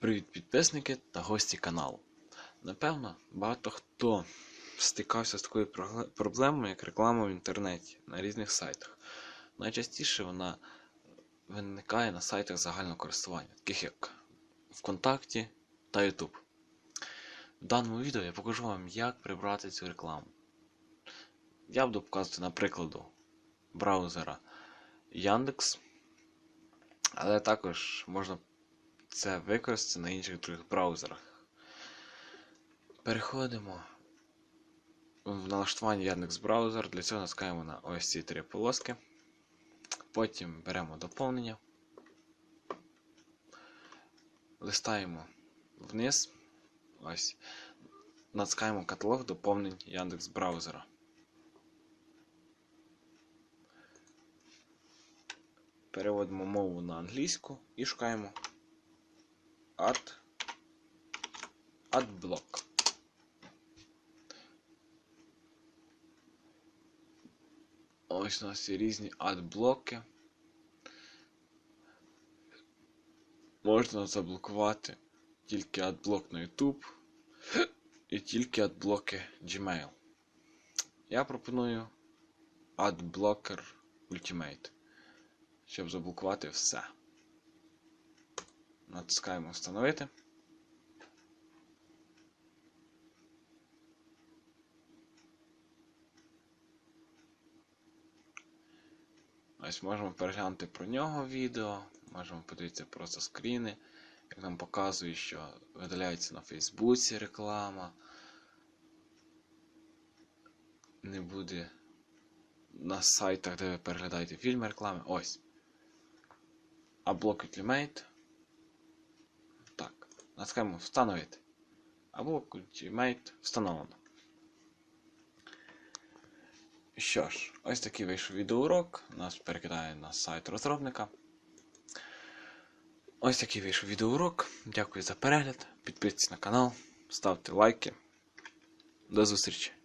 Привіт, підписники та гості каналу. Напевно, багато хто стикався з такою проблемою, як реклама в інтернеті на різних сайтах. Найчастіше вона виникає на сайтах загального користування, таких як ВКонтакті та YouTube. В даному відео я покажу вам, як прибрати цю рекламу. Я буду показувати на прикладу браузера Яндекс, але також можна це використати на інших других браузерах. Переходимо в налаштування Яндекс браузер. Для цього натискаємо на ось ці три полоски. Потім беремо доповнення. Листаємо вниз. Ось. Натискаємо каталог доповнень Яндекс браузера. Переводимо мову на англійську і шукаємо Ad Adblock. Ось у нас є різні адблоки. Можна заблокувати тільки адблок на YouTube і тільки адблоки Gmail. Я пропоную AdBlocker Ultimate, щоб заблокувати все. Натискаємо Встановити. Ось можемо переглянути про нього відео, можемо подивитися просто скріни, як нам показує, що видаляється на Фейсбуці реклама. Не буде на сайтах, де ви переглядаєте фільми реклами. Ось. А блок Ultimate. Натискаємо Встановити. Або Ultimate встановлено. Що ж, ось такий вийшов відеоурок. Нас перекидає на сайт розробника. Ось такий вийшов відеоурок. Дякую за перегляд. Підписуйтесь на канал, ставте лайки. До зустрічі!